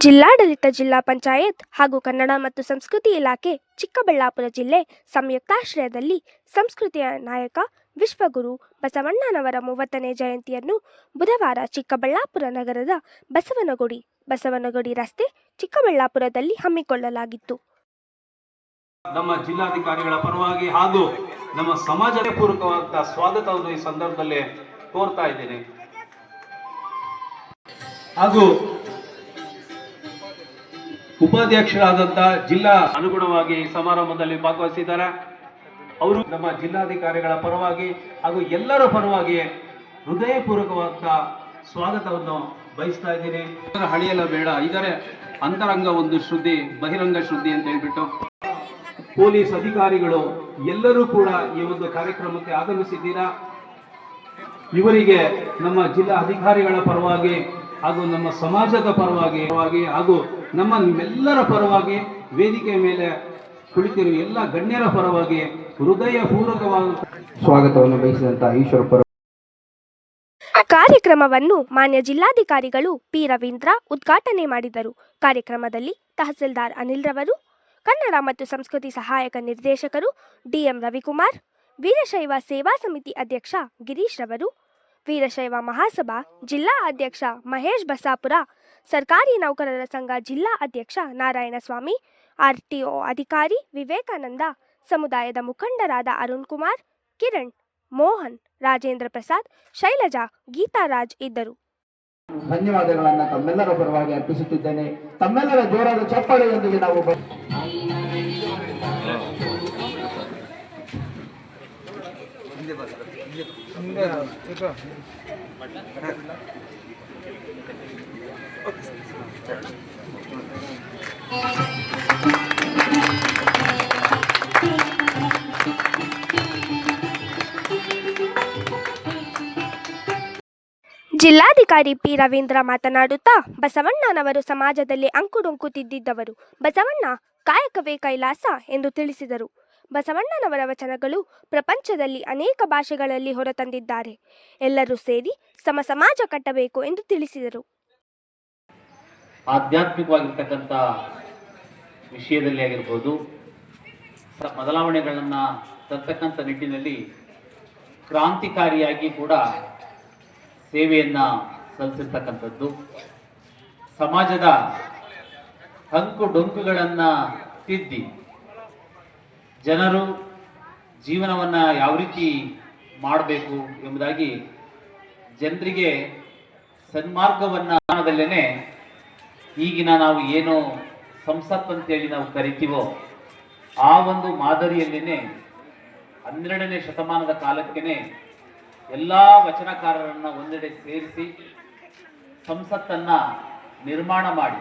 ಜಿಲ್ಲಾಡಳಿತ ಜಿಲ್ಲಾ ಪಂಚಾಯತ್ ಹಾಗೂ ಕನ್ನಡ ಮತ್ತು ಸಂಸ್ಕೃತಿ ಇಲಾಖೆ ಚಿಕ್ಕಬಳ್ಳಾಪುರ ಜಿಲ್ಲೆ ಸಂಯುಕ್ತಾಶ್ರಯದಲ್ಲಿ ಸಂಸ್ಕೃತಿಯ ನಾಯಕ ವಿಶ್ವಗುರು ಬಸವಣ್ಣನವರ ಮೂವತ್ತನೇ ಜಯಂತಿಯನ್ನು ಬುಧವಾರ ಚಿಕ್ಕಬಳ್ಳಾಪುರ ನಗರದ ಬಸವನಗುಡಿ ಬಸವನಗುಡಿ ರಸ್ತೆ ಚಿಕ್ಕಬಳ್ಳಾಪುರದಲ್ಲಿ ಹಮ್ಮಿಕೊಳ್ಳಲಾಗಿತ್ತು. ನಮ್ಮ ಜಿಲ್ಲಾಧಿಕಾರಿಗಳ ಪರವಾಗಿ ಹಾಗೂ ನಮ್ಮ ಸಮಾಜದ ಪೂರ್ವಕವಾದ ಸ್ವಾಗತವನ್ನು ಈ ಸಂದರ್ಭದಲ್ಲಿ ಕೋರ್ತಾ ಇದ್ದೇನೆ. ಹಾಗೂ ಉಪಾಧ್ಯಕ್ಷರಾದಂತ ಜಿಲ್ಲಾ ಅನುಗುಣವಾಗಿ ಸಮಾರಂಭದಲ್ಲಿ ಭಾಗವಹಿಸಿದ್ದಾರೆ. ಅವರು ನಮ್ಮ ಜಿಲ್ಲಾಧಿಕಾರಿಗಳ ಪರವಾಗಿ ಹಾಗೂ ಎಲ್ಲರ ಪರವಾಗಿ ಹೃದಯಪೂರ್ವಕವಾದ ಸ್ವಾಗತವನ್ನು ಬಯಸ್ತಾ ಇದ್ದೀನಿ. ಹಳಿಯಲ್ಲ ಬೇಡ. ಇದರ ಅಂತರಂಗ ಒಂದು ಶುದ್ಧಿ ಬಹಿರಂಗ ಶುದ್ಧಿ ಅಂತ ಹೇಳ್ಬಿಟ್ಟು. ಪೊಲೀಸ್ ಅಧಿಕಾರಿಗಳು ಎಲ್ಲರೂ ಕೂಡ ಈ ಒಂದು ಕಾರ್ಯಕ್ರಮಕ್ಕೆ ಆಗಮಿಸಿದ್ದೀರಾ? ಇವರಿಗೆ ನಮ್ಮ ಜಿಲ್ಲಾ ಅಧಿಕಾರಿಗಳ ಪರವಾಗಿ ಹಾಗೂ ನಮ್ಮ ಸಮಾಜದ ಪರವಾಗಿ ಹಾಗೂ ನಮ್ಮ ನಿಮ್ಮೆಲ್ಲರ ಪರವಾಗಿ ವೇದಿಕೆ ಮೇಲೆ ಕುಳಿತಿರುವ ಎಲ್ಲ ಗಣ್ಯರ ಪರವಾಗಿ ಹೃದಯ ಪೂರ್ವಕವಾದ ಸ್ವಾಗತವನ್ನು ಬಯಸಿದಂತಹ ಈಶ್ವರ ಕಾರ್ಯಕ್ರಮವನ್ನು ಮಾನ್ಯ ಜಿಲ್ಲಾಧಿಕಾರಿಗಳು ಪಿ ರವೀಂದ್ರ ಉದ್ಘಾಟನೆ ಮಾಡಿದರು. ಕಾರ್ಯಕ್ರಮದಲ್ಲಿ ತಹಸೀಲ್ದಾರ್ ಅನಿಲ್ ರವರು, ಕನ್ನಡ ಮತ್ತು ಸಂಸ್ಕೃತಿ ಸಹಾಯಕ ನಿರ್ದೇಶಕರು ಡಿಎಂ ರವಿಕುಮಾರ್, ವೀರಶೈವ ಸೇವಾ ಸಮಿತಿ ಅಧ್ಯಕ್ಷ ಗಿರೀಶ್ ರವರು, ವೀರಶೈವ ಮಹಾಸಭಾ ಜಿಲ್ಲಾ ಅಧ್ಯಕ್ಷ ಮಹೇಶ್ ಬಸಾಪುರ ಸರ್ಕಾರಿ ನೌಕರರ ಸಂಘ ಜಿಲ್ಲಾ ಅಧ್ಯಕ್ಷ ನಾರಾಯಣಸ್ವಾಮಿ ಆರ್ಟಿಒ ಅಧಿಕಾರಿ ವಿವೇಕಾನಂದ ಸಮುದಾಯದ ಮುಖಂಡರಾದ ಅರುಣ್ ಕುಮಾರ್ ಕಿರಣ್ ಮೋಹನ್ ರಾಜೇಂದ್ರ ಪ್ರಸಾದ್ ಶೈಲಜಾ ಗೀತಾರಾಜ್ ಇದ್ದರು. ಧನ್ಯವಾದಗಳನ್ನು ತಮ್ಮೆಲ್ಲರ ಪರವಾಗಿ ಅರ್ಪಿಸುತ್ತಿದ್ದೇನೆ. ತಮ್ಮೆಲ್ಲರ ಜೋರಾದ ಚಪ್ಪಾಳೆಯೊಂದಿಗೆ ನಾವು ಬ- ಜಿಲ್ಲಾಧಿಕಾರಿ ಪಿ ರವೀಂದ್ರ ಮಾತನಾಡುತ್ತಾ, ಬಸವಣ್ಣನವರು ಸಮಾಜದಲ್ಲಿ ಅಂಕುಡೊಂಕು ತಿದ್ದಿದ್ದವರು ಬಸವಣ್ಣ, ಕಾಯಕವೇ ಕೈಲಾಸ ಎಂದು ತಿಳಿಸಿದರು. ಬಸವಣ್ಣನವರ ವಚನಗಳು ಪ್ರಪಂಚದಲ್ಲಿ ಅನೇಕ ಭಾಷೆಗಳಲ್ಲಿ ಹೊರತಂದಿದ್ದಾರೆ. ಎಲ್ಲರೂ ಸೇರಿ ಸಮ ಸಮಾಜ ಕಟ್ಟಬೇಕು ಎಂದು ತಿಳಿಸಿದರು. ಆಧ್ಯಾತ್ಮಿಕವಾಗಿರ್ತಕ್ಕಂಥ ವಿಷಯದಲ್ಲಿ ಆಗಿರ್ಬೋದು ಬದಲಾವಣೆಗಳನ್ನು ತರ್ತಕ್ಕಂಥ ನಿಟ್ಟಿನಲ್ಲಿ ಕ್ರಾಂತಿಕಾರಿಯಾಗಿ ಕೂಡ ಸೇವೆಯನ್ನು ಸಲ್ಲಿಸಿರ್ತಕ್ಕಂಥದ್ದು. ಸಮಾಜದ ಹಂಕು ಡೊಂಕುಗಳನ್ನು ತಿದ್ದಿ, ಜನರು ಜೀವನವನ್ನು ಯಾವ ರೀತಿ ಮಾಡಬೇಕು ಎಂಬುದಾಗಿ ಜನರಿಗೆ ಸನ್ಮಾರ್ಗವನ್ನು ಈಗಿನ ನಾವು ಏನು ಸಂಸತ್ ಅಂತೇಳಿ ನಾವು ಕರಿತೀವೋ, ಆ ಒಂದು ಮಾದರಿಯಲ್ಲೇ ಹನ್ನೆರಡನೇ ಶತಮಾನದ ಕಾಲಕ್ಕೇ ಎಲ್ಲ ವಚನಕಾರರನ್ನು ಒಂದೆಡೆ ಸೇರಿಸಿ ಸಂಸತ್ತನ್ನು ನಿರ್ಮಾಣ ಮಾಡಿ.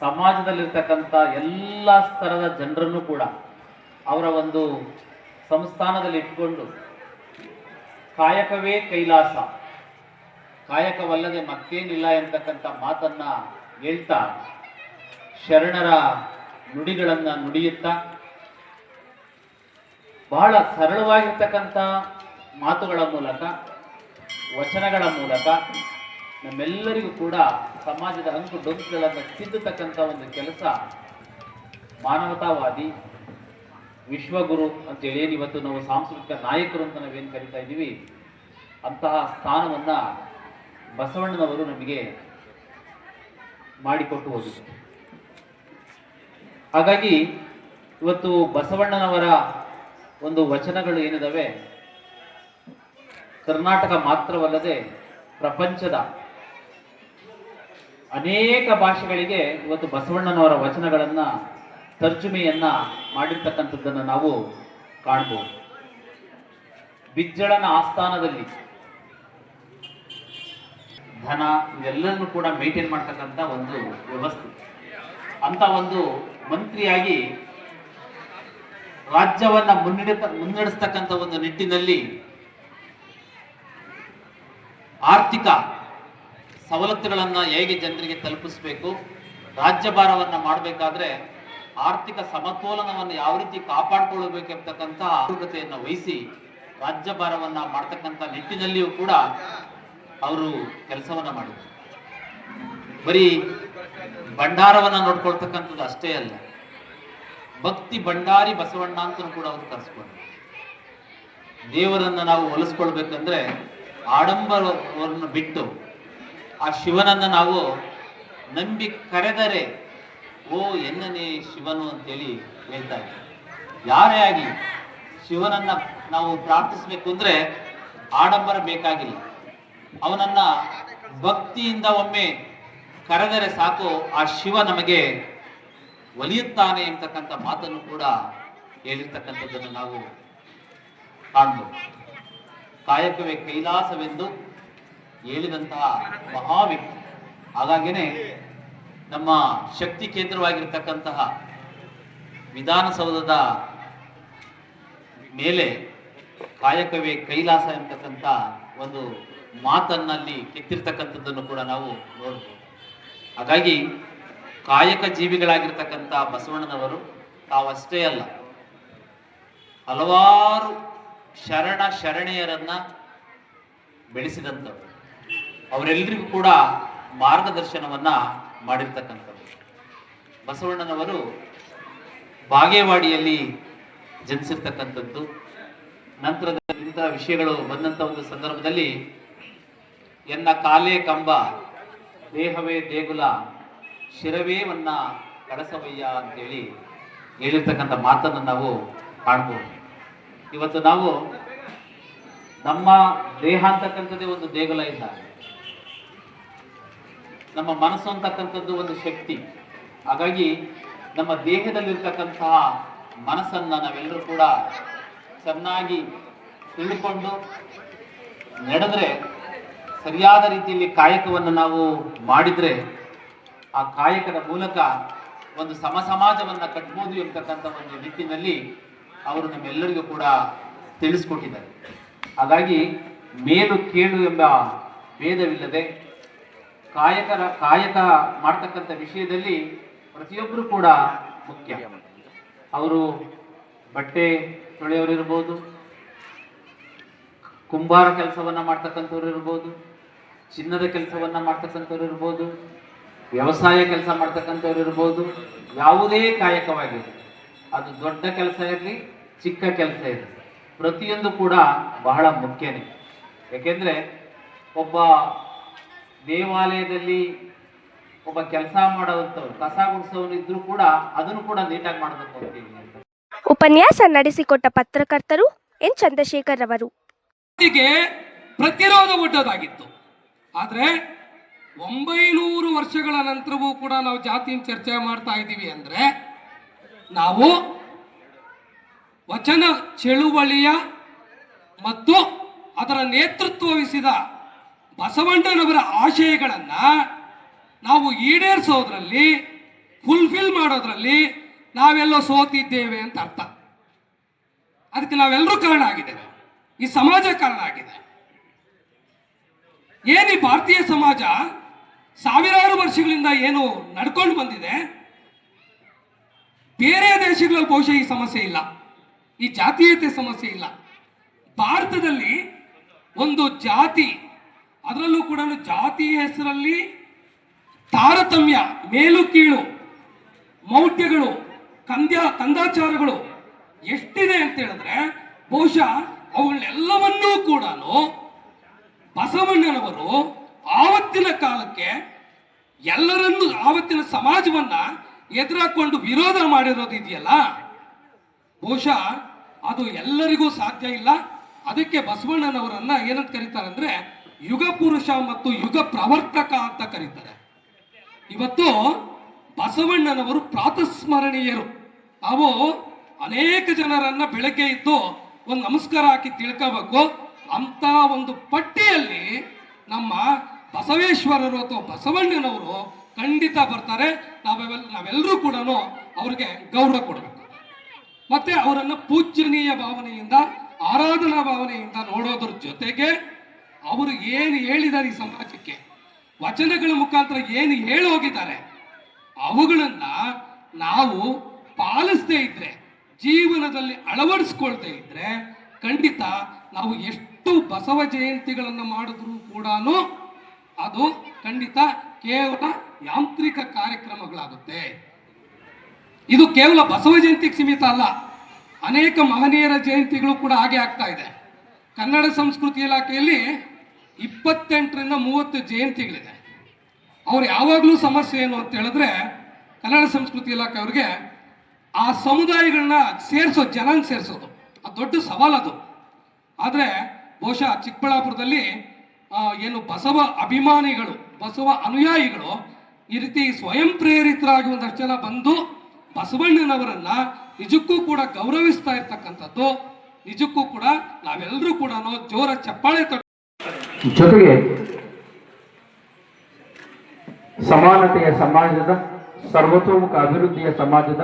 ಸಮಾಜದಲ್ಲಿರ್ತಕ್ಕಂಥ ಎಲ್ಲ ಸ್ತರದ ಜನರನ್ನು ಕೂಡ ಅವರ ಒಂದು ಸಂಸ್ಥಾನದಲ್ಲಿ ಇಟ್ಕೊಂಡು ಕಾಯಕವೇ ಕೈಲಾಸ. ಕಾಯಕವಲ್ಲದೆ ಮತ್ತೇನಿಲ್ಲ ಎಂತಕ್ಕಂಥ ಮಾತನ್ನ ಹೇಳ್ತಾ ಶರಣರ ನುಡಿಗಳನ್ನು ನುಡಿಯುತ್ತಾ ಬಹಳ ಸರಳವಾಗಿರ್ತಕ್ಕಂಥ ಮಾತುಗಳ ಮೂಲಕ, ವಚನಗಳ ಮೂಲಕ ನಮ್ಮೆಲ್ಲರಿಗೂ ಕೂಡ ಸಮಾಜದ ಅಂಕು ಡೊಂಕುಗಳನ್ನು ತಿದ್ದತಕ್ಕಂಥ ಒಂದು ಕೆಲಸ ಮಾನವತಾವಾದಿ, ವಿಶ್ವಗುರು ಅಂತೇಳಿ ಏನು ಇವತ್ತು ನಾವು ಸಾಂಸ್ಕೃತಿಕ ನಾಯಕರು ಅಂತ ನಾವೇನು ಕರಿತಾ ಇದ್ದೀವಿ, ಅಂತಹ ಸ್ಥಾನವನ್ನು ಬಸವಣ್ಣನವರು ನಮಗೆ ಮಾಡಿಕೊಟ್ಟು ಹೋಗಿದೆ ಹಾಗಾಗಿ ಇವತ್ತು ಬಸವಣ್ಣನವರ ಒಂದು ವಚನಗಳು ಏನಿದಾವೆ? ಕರ್ನಾಟಕ ಮಾತ್ರವಲ್ಲದೆ ಪ್ರಪಂಚದ ಅನೇಕ ಭಾಷೆಗಳಿಗೆ ಇವತ್ತು ಬಸವಣ್ಣನವರ ವಚನಗಳನ್ನು, ತರ್ಜುಮೆಯನ್ನ ಮಾಡಿರ್ತಕ್ಕಂಥದ್ದನ್ನು ನಾವು ಕಾಣ್ಬೋದು. ಬಿಜ್ಜಳನ ಆಸ್ಥಾನದಲ್ಲಿ ಧನ ಇದೆಲ್ಲನೂ ಕೂಡ ಮೇಂಟೈನ್ ಮಾಡ್ತಕ್ಕಂಥ ಒಂದು ವ್ಯವಸ್ಥೆ. ಅಂತ ಒಂದು ಮಂತ್ರಿಯಾಗಿ ರಾಜ್ಯವನ್ನು ಮುನ್ನಡೆತ, ಮುನ್ನಡೆಸ್ತಕ್ಕಂಥ ಒಂದು ನಿಟ್ಟಿನಲ್ಲಿ ಆರ್ಥಿಕ ಸವಲತ್ತುಗಳನ್ನು ಹೇಗೆ ಜನರಿಗೆ ತಲುಪಿಸಬೇಕು ರಾಜ್ಯಭಾರವನ್ನು ಮಾಡಬೇಕಾದ್ರೆ ಆರ್ಥಿಕ ಸಮತೋಲನವನ್ನು ಯಾವ ರೀತಿ ಕಾಪಾಡಿಕೊಳ್ಳಬೇಕೆಂಬತಕ್ಕಂಥ ಎಂಬತಕ್ಕಂಥ ವಹಿಸಿ ವಹಿಸಿ ರಾಜ್ಯಭಾರವನ್ನು ಮಾಡ್ತಕ್ಕಂಥ ನಿಟ್ಟಿನಲ್ಲಿಯೂ ಕೂಡ ಅವರು ಕೆಲಸವನ್ನ ಮಾಡಿದ್ರು. ಬರೀ ಭಂಡಾರವನ್ನ ನೋಡ್ಕೊಳ್ತಕ್ಕಂಥದ್ದು ಅಷ್ಟೇ ಅಲ್ಲ, ಭಕ್ತಿ ಭಂಡಾರಿ ಬಸವಣ್ಣ ಅಂತ ಕೂಡ ಅವರು ಕರೆಸ್ಕೊಂಡ್ರು. ದೇವರನ್ನ ನಾವು ಒಲಿಸ್ಕೊಳ್ಬೇಕಂದ್ರೆ ಆಡಂಬರವನ್ನು ಬಿಟ್ಟು ಆ ಶಿವನನ್ನ ನಾವು ನಂಬಿ ಕರೆದರೆ, ಓ ಎನ್ನನೇ ಶಿವನು ಅಂತೇಳಿ ಹೇಳ್ತಾ ಯಾರೇ ಆಗಲಿ ಶಿವನನ್ನ ನಾವು ಪ್ರಾರ್ಥಿಸ್ಬೇಕು ಅಂದ್ರೆ ಆಡಂಬರ ಬೇಕಾಗಿಲ್ಲ. ಅವನನ್ನ ಭಕ್ತಿಯಿಂದ ಒಮ್ಮೆ ಕರೆದರೆ ಸಾಕು, ಆ ಶಿವ ನಮಗೆ ಒಲಿಯುತ್ತಾನೆ ಎಂತಕ್ಕಂಥ ಮಾತನ್ನು ಕೂಡ ಹೇಳಿರ್ತಕ್ಕಂಥದ್ದನ್ನು ನಾವು ಕಾಣ್ಬೋದು. ಕಾಯಕವೇ ಕೈಲಾಸವೆಂದು ಹೇಳಿದಂತಹ ಮಹಾವ್ಯಕ್ತಿ ಹಾಗಾಗಿನೇ ನಮ್ಮ ಶಕ್ತಿ ಕೇಂದ್ರವಾಗಿರ್ತಕ್ಕಂತಹ ವಿಧಾನಸೌಧದ ಮೇಲೆ ಕಾಯಕವೇ ಕೈಲಾಸ ಎಂಬತಕ್ಕಂಥ ಒಂದು ಮಾತನ್ನಲ್ಲಿ ಕೆತ್ತಿರ್ತಕ್ಕಂಥದ್ದನ್ನು ಕೂಡ ನಾವು ನೋಡ್ಬೋದು. ಹಾಗಾಗಿ ಕಾಯಕ ಜೀವಿಗಳಾಗಿರ್ತಕ್ಕಂಥ ಬಸವಣ್ಣನವರು ತಾವಷ್ಟೇ ಅಲ್ಲ, ಹಲವಾರು ಶರಣ ಶರಣೆಯರನ್ನ ಬೆಳೆಸಿದಂಥವ್ರು. ಅವರೆಲ್ಲರಿಗೂ ಕೂಡ ಮಾರ್ಗದರ್ಶನವನ್ನ ಮಾಡಿರ್ತಕ್ಕಂಥವ್ರು. ಬಸವಣ್ಣನವರು ಬಾಗೇವಾಡಿಯಲ್ಲಿ ಜನಿಸಿರ್ತಕ್ಕಂಥದ್ದು. ನಂತರದ ಇಂತಹ ವಿಷಯಗಳು ಬಂದಂಥ ಒಂದು ಸಂದರ್ಭದಲ್ಲಿ ಎನ್ನ ಕಾಲೇ ಕಂಬ, ದೇಹವೇ ದೇಗುಲ, ಶಿರವೇ ವನ್ನ ಕಡಸವಯ್ಯ ಅಂತೇಳಿ ಹೇಳಿರ್ತಕ್ಕಂಥ ಮಾತನ್ನು ನಾವು ಕಾಣ್ಬೋದು. ಇವತ್ತು ನಾವು ನಮ್ಮ ದೇಹ ಅಂತಕ್ಕಂಥದ್ದೇ ಒಂದು ದೇಗುಲ ಇಲ್ಲ. ನಮ್ಮ ಮನಸ್ಸು ಅಂತಕ್ಕಂಥದ್ದು ಒಂದು ಶಕ್ತಿ. ಹಾಗಾಗಿ ನಮ್ಮ ದೇಹದಲ್ಲಿರ್ತಕ್ಕಂತಹ ಮನಸ್ಸನ್ನು ನಾವೆಲ್ಲರೂ ಕೂಡ ಚೆನ್ನಾಗಿ ತಿಳ್ಕೊಂಡು ನಡೆದ್ರೆ ಸರಿಯಾದ ರೀತಿಯಲ್ಲಿ ಕಾಯಕವನ್ನು ನಾವು ಮಾಡಿದರೆ ಆ ಕಾಯಕದ ಮೂಲಕ ಒಂದು ಸಮ ಸಮಾಜವನ್ನು ಕಟ್ಬೋದು ಎಂಬತಕ್ಕಂಥ ಒಂದು ನಿಟ್ಟಿನಲ್ಲಿ ಅವರು ನಮ್ಮೆಲ್ಲರಿಗೂ ಕೂಡ ತಿಳಿಸ್ಕೊಟ್ಟಿದ್ದಾರೆ. ಹಾಗಾಗಿ ಮೇಲು ಕೇಳು ಎಂಬ ಭೇದವಿಲ್ಲದೆ ಕಾಯಕರ, ಕಾಯಕ ಮಾಡ್ತಕ್ಕಂಥ ವಿಷಯದಲ್ಲಿ ಪ್ರತಿಯೊಬ್ಬರು ಕೂಡ ಮುಖ್ಯ. ಅವರು ಬಟ್ಟೆ ತೊಳೆಯೋರಿರ್ಬೋದು ಕುಂಬಾರ ಕೆಲಸವನ್ನು ಮಾಡ್ತಕ್ಕಂಥವ್ರು ಇರ್ಬೋದು ಚಿನ್ನದ ಕೆಲಸವನ್ನ ಮಾಡ್ತಕ್ಕಂಥವ್ರು ಇರ್ಬೋದು ವ್ಯವಸಾಯ ಕೆಲಸ ಮಾಡ್ತಕ್ಕಂಥವ್ರು ಇರ್ಬೋದು ಯಾವುದೇ ಕಾಯಕವಾಗಿದೆ ಅದು ದೊಡ್ಡ ಕೆಲಸ ಇರಲಿ ಚಿಕ್ಕ ಕೆಲಸ ಇರಲಿ. ಪ್ರತಿಯೊಂದು ಕೂಡ ಬಹಳ ಮುಖ್ಯನೇ. ಯಾಕೆಂದ್ರೆ ಒಬ್ಬ ದೇವಾಲಯದಲ್ಲಿ ಒಬ್ಬ ಕೆಲಸ ಮಾಡೋವಂಥವ್ರು ಕಸ ಗುಡಿಸೋನು ಇದ್ರೂ ಕೂಡ ಅದನ್ನು ಕೂಡ ನೀಟಾಗಿ ಮಾಡಬೇಕು ಅಂತೀವಿ ಅಂತ ಉಪನ್ಯಾಸ ನಡೆಸಿಕೊಟ್ಟ ಪತ್ರಕರ್ತರು ಎನ್. ಚಂದ್ರಶೇಖರ್ ಅವರು ಪ್ರತಿರೋಧ ಒಡ್ಡೋದಾಗಿತ್ತು ಆದರೆ ಒಂಬೈನೂರು ವರ್ಷಗಳ ನಂತರವೂ ಕೂಡ ನಾವು ಜಾತಿಯ ಚರ್ಚೆ ಮಾಡ್ತಾ ಇದ್ದೀವಿ ಅಂದರೆ ನಾವು ವಚನ ಚಳುವಳಿಯ ಮತ್ತು ಅದರ ನೇತೃತ್ವ ವಹಿಸಿದ ಬಸವಣ್ಣನವರ ಆಶಯಗಳನ್ನು ನಾವು ಈಡೇರಿಸೋದ್ರಲ್ಲಿ ಫುಲ್ಫಿಲ್ ಮಾಡೋದ್ರಲ್ಲಿ ನಾವೆಲ್ಲೋ ಸೋತಿದ್ದೇವೆ ಅಂತ ಅರ್ಥ. ಅದಕ್ಕೆ ನಾವೆಲ್ಲರೂ ಕಾರಣ ಆಗಿದ್ದೇವೆ ಈ ಸಮಾಜ ಕಾರಣ ಆಗಿದೆ. ಏನು ಈ ಭಾರತೀಯ ಸಮಾಜ ಸಾವಿರಾರು ವರ್ಷಗಳಿಂದ ಏನು ನಡ್ಕೊಂಡು ಬಂದಿದೆ? ಬೇರೆ ದೇಶಗಳಲ್ಲಿ ಬಹುಶಃ ಈ ಸಮಸ್ಯೆ ಇಲ್ಲ. ಈ ಜಾತೀಯತೆ ಸಮಸ್ಯೆ ಇಲ್ಲ. ಭಾರತದಲ್ಲಿ ಒಂದು ಜಾತಿ, ಅದರಲ್ಲೂ ಕೂಡ ಜಾತಿ ಹೆಸರಲ್ಲಿ ತಾರತಮ್ಯ, ಮೇಲು ಕೀಳು, ಮೌಢ್ಯಗಳು, ಕಂದ್ಯ, ಕಂದಾಚಾರಗಳು ಎಷ್ಟಿದೆ ಅಂತ ಹೇಳಿದ್ರೆ ಬಹುಶಃ ಅವುಗಳೆಲ್ಲವನ್ನೂ ಕೂಡ ಬಸವಣ್ಣನವರು ಆವತ್ತಿನ ಕಾಲಕ್ಕೆ ಎಲ್ಲರನ್ನು ಆವತ್ತಿನ ಸಮಾಜವನ್ನ ಎದುರಾಕೊಂಡು ವಿರೋಧ ಮಾಡಿರೋದು ಇದೆಯಲ್ಲ? ಬಹುಶಃ ಅದು ಎಲ್ಲರಿಗೂ ಸಾಧ್ಯ ಇಲ್ಲ. ಅದಕ್ಕೆ ಬಸವಣ್ಣನವರನ್ನ ಏನಂತ ಕರೀತಾರೆ ಅಂದ್ರೆ ಯುಗ ಪುರುಷ ಮತ್ತು ಯುಗ ಪ್ರವರ್ತಕ ಅಂತ ಕರೀತಾರೆ. ಇವತ್ತು ಬಸವಣ್ಣನವರು ಪ್ರಾತಸ್ಮರಣೀಯರು. ಅವು ಅನೇಕ ಜನರನ್ನ ಬೆಳಗ್ಗೆ ಇದ್ದು ಒಂದು ನಮಸ್ಕಾರ ಹಾಕಿ ತಿಳ್ಕೋಬೇಕು. ಅಂತ ಒಂದು ಪಟ್ಟಿಯಲ್ಲಿ ನಮ್ಮ ಬಸವೇಶ್ವರರು ಅಥವಾ ಬಸವಣ್ಣನವರು ಖಂಡಿತ ಬರ್ತಾರೆ. ನಾವೆಲ್ಲ ನಾವೆಲ್ಲರೂ ಕೂಡ ಅವ್ರಿಗೆ ಗೌರವ ಕೊಡಬೇಕು. ಮತ್ತೆ ಅವರನ್ನು ಪೂಜ್ಯನೀಯ ಭಾವನೆಯಿಂದ, ಆರಾಧನಾ ಭಾವನೆಯಿಂದ ನೋಡೋದ್ರ ಜೊತೆಗೆ ಅವರು ಏನು ಹೇಳಿದ್ದಾರೆ ಈ ಸಮಾಜಕ್ಕೆ ವಚನಗಳ ಮುಖಾಂತರ ಏನು ಹೇಳಿ ಹೋಗಿದ್ದಾರೆ, ಅವುಗಳನ್ನ ನಾವು ಪಾಲಿಸದೇ ಇದ್ರೆ, ಜೀವನದಲ್ಲಿ ಅಳವಡಿಸ್ಕೊಳ್ತೇ ಇದ್ರೆ ಖಂಡಿತ ನಾವು ಎಷ್ಟು ಬಸವ ಜಯಂತಿಗಳನ್ನು ಮಾಡಿದ್ರು ಕೂಡ ಅದು ಖಂಡಿತ ಕೇವಲ ಯಾಂತ್ರಿಕ ಕಾರ್ಯಕ್ರಮಗಳಾಗುತ್ತೆ. ಇದು ಕೇವಲ ಬಸವ ಜಯಂತಿಗೆ ಸೀಮಿತ ಅಲ್ಲ, ಅನೇಕ ಮಹನೀಯರ ಜಯಂತಿಗಳು ಕೂಡ ಹಾಗೆ ಆಗ್ತಾ ಇದೆ. ಕನ್ನಡ ಸಂಸ್ಕೃತಿ ಇಲಾಖೆಯಲ್ಲಿ ಇಪ್ಪತ್ತೆಂಟರಿಂದ ಮೂವತ್ತು ಜಯಂತಿಗಳಿದೆ. ಅವ್ರು ಯಾವಾಗಲೂ ಸಮಸ್ಯೆ ಏನು ಅಂತ ಹೇಳಿದ್ರೆ ಕನ್ನಡ ಸಂಸ್ಕೃತಿ ಇಲಾಖೆ ಅವ್ರಿಗೆ ಆ ಸಮುದಾಯಗಳನ್ನ ಸೇರಿಸೋ ಜನ ಸೇರಿಸೋದು. ಅದು ದೊಡ್ಡ ಸವಾಲದು. ಆದರೆ ಬಹುಶಃ ಚಿಕ್ಕಬಳ್ಳಾಪುರದಲ್ಲಿ ಏನು ಬಸವ ಅಭಿಮಾನಿಗಳು, ಬಸವ ಅನುಯಾಯಿಗಳು ಈ ರೀತಿ ಸ್ವಯಂ ಪ್ರೇರಿತರಾಗಿ ಒಂದಷ್ಟು ಜನ ಬಂದು ಬಸವಣ್ಣನವರನ್ನ ನಿಜಕ್ಕೂ ಕೂಡ ಗೌರವಿಸ್ತಾ ಇರ್ತಕ್ಕಂಥದ್ದು. ನಿಜಕ್ಕೂ ಕೂಡ ನಾವೆಲ್ಲರೂ ಕೂಡ ಜೋರ ಚಪ್ಪಾಳೆ ಜೊತೆಗೆ ಸಮಾನತೆಯ ಸಮಾಜದ, ಸರ್ವತೋಮುಖ ಅಭಿವೃದ್ಧಿಯ ಸಮಾಜದ